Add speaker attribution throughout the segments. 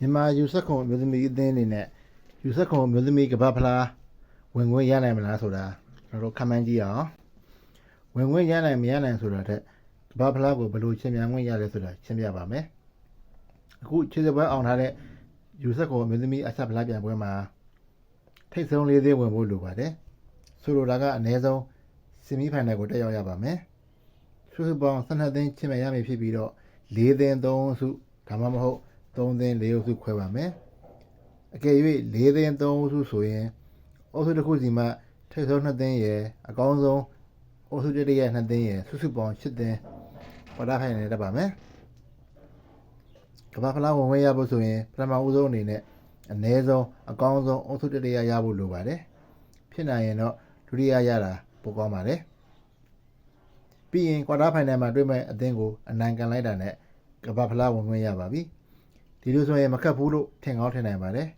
Speaker 1: မြန်မာယူဆက်ခုံအမျိုးသမီးအသင်းအနေနဲ့ယူဆက်ခုံအမျိုးသမီးကပတ်ဖလားဝင်ခွင့်ရနိုင်မလားဆိုတာကျွန်တော်တို့ခန့်မှန်းကြည့်အောင်ဝင်ခွင့်ရနိုင်မရနိုင်ဆိုတာတဲ့ကပတ်ဖလားကိုဘယ်လိုချင်းမြန်ခွင့်ရလဲဆိုတာရှင်းပြပါမယ်အခုခြေစပွဲအောင်ထားတဲ့ယူဆက်ခုံအမျိုးသမီးအဆက်ဖလားပြန်ပွဲမှာထိတ်ဆုံးလေးသေးဝင်ဖို့လိုပါတယ်ဆိုလိုတာကအနည်းဆုံးဆီမီဖိုင်နယ်ကိုတက်ရောက်ရပါမယ်စုစုပေါင်း12သိန်းချင်းမြန်ရမည်ဖြစ်ပြီးတော့၄သိန်း3စုဒါမှမဟုတ် 3သိန်း4အုပ်စုခွဲပါမယ်အကယ်၍4သိန်း3အုပ်စုဆိုရင်အုပ်စုတစ်ခုစီမှထိပ်ဆုံး2သိန်းရယ်အကောင်းဆုံးအုပ်စုတစ်တရ2သိန်းရယ်စုစုပေါင်း8သိန်းပေါ်တာဖိုင်နေတတ်ပါမယ်ကမ္ဘာဖလားဝင်ဝင်ရဖို့ဆိုရင်ပထမဦးဆုံးအနေနဲ့အနည်းဆုံးအကောင်းဆုံးအုပ်စုတစ်တရရဖို့လိုပါတယ်ဖြစ်နိုင်ရင်တော့ဒုတိယရတာပိုကောင်းပါတယ်ပြီးရင်ကွာတာဖိုင်နယ်မှာတွေ့မဲ့အသင်းကိုအနိုင်ကန်လိုက်တာနဲ့ကမ္ဘာဖလားဝင်ဝင်ရပါပြီ ဒီလိုဆိုရင်မခက်ဘူးလို့ထင်ကောင်းထင်နိုင်ပါတယ်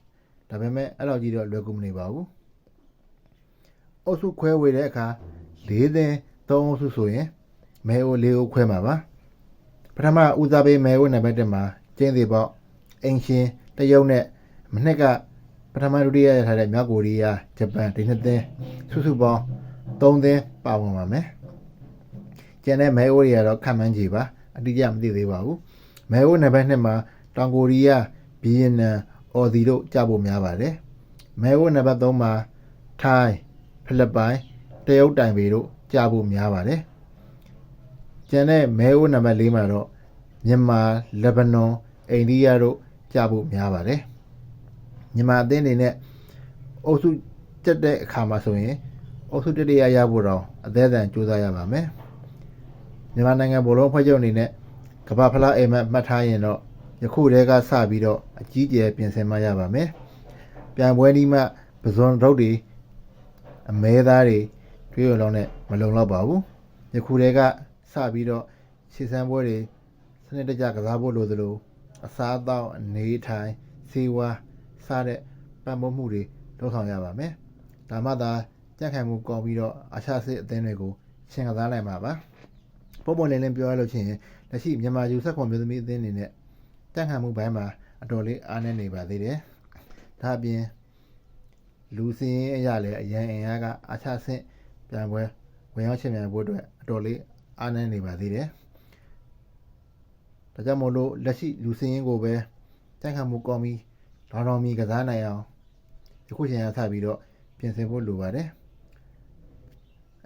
Speaker 1: ဒါပေမဲ့အဲ့လိုကြီးတော့လွယ်ကူမနေပါဘူးအုပ်စုခွဲဝေတဲ့အခါ၄သင်း၃အုပ်စုဆိုရင်မဲအို၄အိုခွဲမှာပါပထမဦးစားပေးမဲအိုနံပါတ်1မှာကျင်းသေးပေါ့အင်ရှင်တရုတ်နဲ့မနှစ်ကပထမဒုတိယရထားတဲ့မြောက်ကိုရီးယားဂျပန်ဒီနှစ်သင်းစုစုပေါင်း၃သင်းပါဝင်ပါမယ်ကျန်တဲ့မဲအိုတွေကတော့ခံမှန်းကြည့်ပါအတိအကျမသိသေးပါဘူးမဲအိုနံပါတ်2မှာ တောင်ကိုရီးယားဗီယက်နမ်အော်ဒီတို့ကြဖို့များပါတယ်။မဲဝနံပါတ်3မှာထိုင်းဖိလစ်ပိုင်တရုတ်တိုင်ပေတို့ကြဖို့များပါတယ်။ကျန်တဲ့မဲဝနံပါတ်4မှာတော့မြန်မာလက်ဘနွန်အိန္ဒိယတို့ကြဖို့များပါတယ်။မြန်မာအသင်းတွေနဲ့အုပ်စုတက်တဲ့အခါမှာဆိုရင်အုပ်စုတတိယရဖို့တော့အသေးအံကြိုးစားရပါမယ်။မြန်မာနိုင်ငံဘောလုံးဖွဲ့ချုပ်အနေနဲ့ကမ္ဘာဖလားအိမ်မက်မှတ်ထားရင်တော့ ယခုတည်းကစပြီးတော့အကြီးကျယ်ပြင်ဆင်မှရပါမယ်။ပြန်ပွဲဒီမှပဇွန်ထုတ်တွေအမဲသားတွေတွေးရလုံးနဲ့မလုံလောက်ပါဘူး။ယခုတည်းကစပြီးတော့ခြေစမ်းပွဲတွေစနစ်တကျကစားဖို့လိုသလိုအစားအသောက်အနေထိုင်စေဝါစတဲ့ပံ့ပိုးမှုတွေလုပ်ဆောင်ရပါမယ်။ဒါမှသာကြက်ခံမှုကောင်းပြီးတော့အာရှစစ်အသင်းတွေကိုရှင်ကစားနိုင်မှာပါ။ပုံပုံလင်းလင်းပြောရလို့ရှိရင်လက်ရှိမြန်မာယူဆက်ခွန်မျိုးသမီးအသင်းအနေနဲ့ တက်ခံမှုဘိုင်းမှာအတော်လေးအားနည်းနေပါသေးတယ်။ဒါအပြင်လူစင်းအရာလည်းအရန်အင်အားကအာချဆင့်ပြန်ပွဲဝင်ရောက်ရှင်ပြန်ပွဲအတွက်အတော်လေးအားနည်းနေပါသေးတယ်။ဒါကြောင့်မို့လို့လက်ရှိလူစင်းကိုပဲတက်ခံမှုကောင်းပြီးဒေါ်တော်မီကစားနိုင်အောင်ဒီခုချိန်ရစပြီးတော့ပြင်ဆင်ဖို့လိုပါတယ်။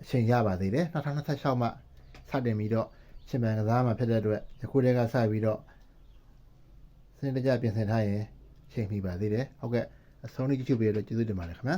Speaker 1: အချိန်ရပါသေးတယ်2026မှစတင်ပြီးတော့ရှင်ပြန်ကစားမှာဖြစ်တဲ့အတွက်ယခုတည်းကစပြီးတော့စ နစ်တကျပြင်ဆင်ထားရင်ချိန်မိပါသေးတယ်ဟုတ်ကဲ့အဆုံးထိကြည့်ကြည့်ပေးရတဲ့ကျေးဇူးတင်ပါတယ်ခင်ဗျာ